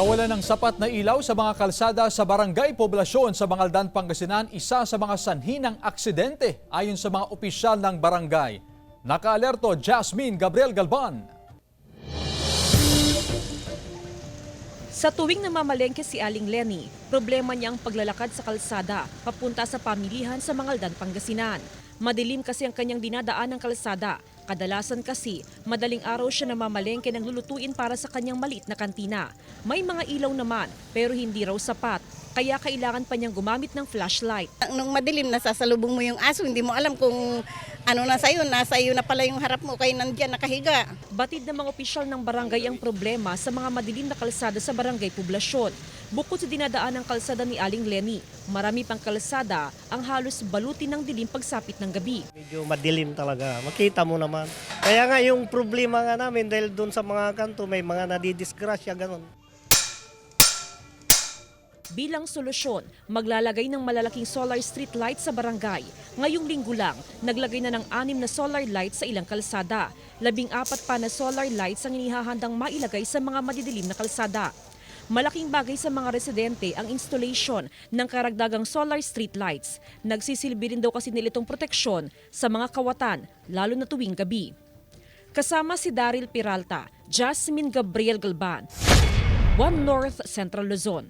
Kawalan ng sapat na ilaw sa mga kalsada sa barangay poblasyon sa Bangaldan, Pangasinan, isa sa mga sanhi ng aksidente ayon sa mga opisyal ng barangay. Nakaalerto Jasmine Gabriel Galban. Sa tuwing namamalengke si Aling Lenny, problema niya ang paglalakad sa kalsada papunta sa pamilihan sa Mangaldan, Pangasinan. Madilim kasi ang kanyang dinadaan ng kalsada. Kadalasan kasi, madaling araw siya namamalengke ng lulutuin para sa kanyang maliit na kantina. May mga ilaw naman, pero hindi raw sapat. Kaya kailangan pa niyang gumamit ng flashlight. Nung madilim, nasasalubong mo yung aso, hindi mo alam kung ano na sa'yo, nasa iyo na pala yung harap mo, kayo nandyan nakahiga. Batid ng mga opisyal ng barangay ang problema sa mga madilim na kalsada sa barangay poblasyon. Bukod sa dinadaan ng kalsada ni Aling Lenny, marami pang kalsada ang halos baluti ng dilim pagsapit ng gabi. Medyo madilim talaga. Makita mo naman. Kaya nga yung problema nga namin dahil doon sa mga kanto may mga nadidisgrasya ganun. Bilang solusyon, maglalagay ng malalaking solar street light sa barangay. Ngayong linggo lang, naglagay na ng anim na solar light sa ilang kalsada. Labing apat pa na solar lights ang inihahandang mailagay sa mga madidilim na kalsada. Malaking bagay sa mga residente ang installation ng karagdagang solar street lights. Nagsisilbi rin daw kasi nila itong proteksyon sa mga kawatan, lalo na tuwing gabi. Kasama si Daryl Peralta, Jasmine Gabriel Galban, One North Central Luzon.